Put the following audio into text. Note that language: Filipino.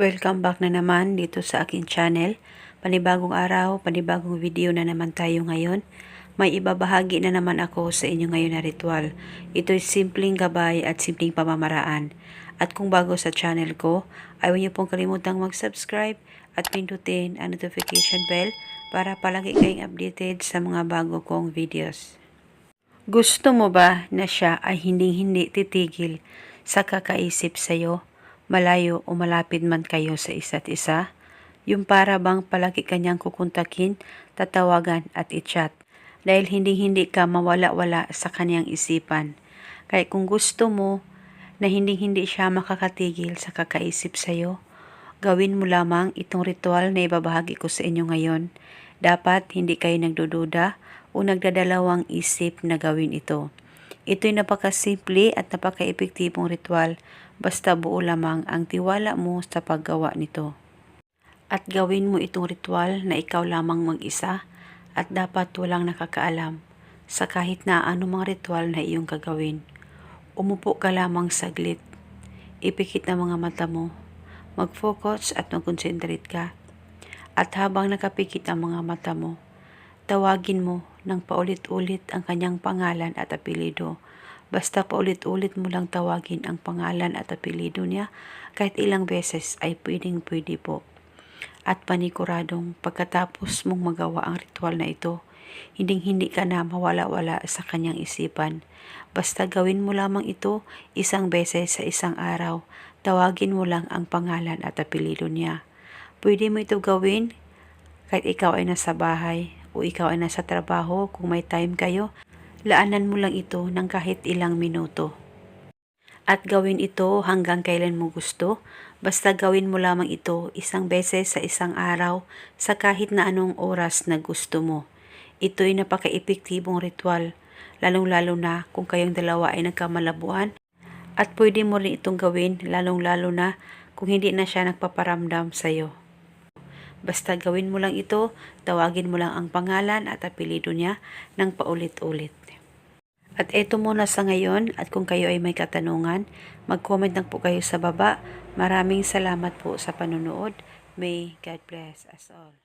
Welcome back na naman dito sa akin channel. Panibagong araw, panibagong video na naman tayo ngayon. May ibabahagi na naman ako sa inyo ngayon na ritual. Ito'y simpleng gabay at simpleng pamamaraan. At kung bago sa channel ko, ayaw niyo pong kalimutang mag-subscribe at pindutin ang notification bell para palagi kayong updated sa mga bago kong videos. Gusto mo ba na siya ay hindi-hindi titigil sa kakaisip sa'yo, malayo o malapit man kayo sa isa't isa? Yung para bang palagi kanyang kukuntakin, tatawagan at i-chat dahil hindi-hindi ka mawala-wala sa kanyang isipan. Kaya kung gusto mo na hindi-hindi siya makakatigil sa kakaisip sa'yo, gawin mo lamang itong ritual na ibabahagi ko sa inyo ngayon. Dapat hindi kayo nagdududa o nagdadalawang isip na gawin ito. Ito'y napakasimple at napaka-epektibong ritual basta buo lamang ang tiwala mo sa paggawa nito. At gawin mo itong ritual na ikaw lamang mag-isa at dapat walang nakakaalam sa kahit na anumang ritual na iyong gagawin. Umupo ka lamang saglit. Ipikit ang mga mata mo. Mag-focus at mag-concentrate ka. At habang nakapikit ang mga mata mo, tawagin mo ng paulit-ulit ang kanyang pangalan at apelido. Basta paulit-ulit mo lang tawagin ang pangalan at apelido niya, kahit ilang beses ay pwedeng-pwede po. At panikuradong pagkatapos mong magawa ang ritual na ito, hinding-hindi ka na mawala-wala sa kanyang isipan. Basta gawin mo lamang ito isang beses sa isang araw, tawagin mo lang ang pangalan at apelido niya. Pwede mo ito gawin kahit ikaw ay nasa bahay o ikaw ay nasa trabaho kung may time kayo, laanan mo lang ito ng kahit ilang minuto. At gawin ito hanggang kailan mo gusto, basta gawin mo lamang ito isang beses sa isang araw sa kahit na anong oras na gusto mo. Ito'y napaka-epektibong ritual, lalong-lalo na kung kayong dalawa ay nagkamalabuhan at pwede mo rin itong gawin lalong-lalo na kung hindi na siya nagpaparamdam sa'yo. Basta gawin mo lang ito, tawagin mo lang ang pangalan at apelido niya ng paulit-ulit. At eto muna sa ngayon at kung kayo ay may katanungan, mag-comment lang po kayo sa baba. Maraming salamat po sa panonood. May God bless us all.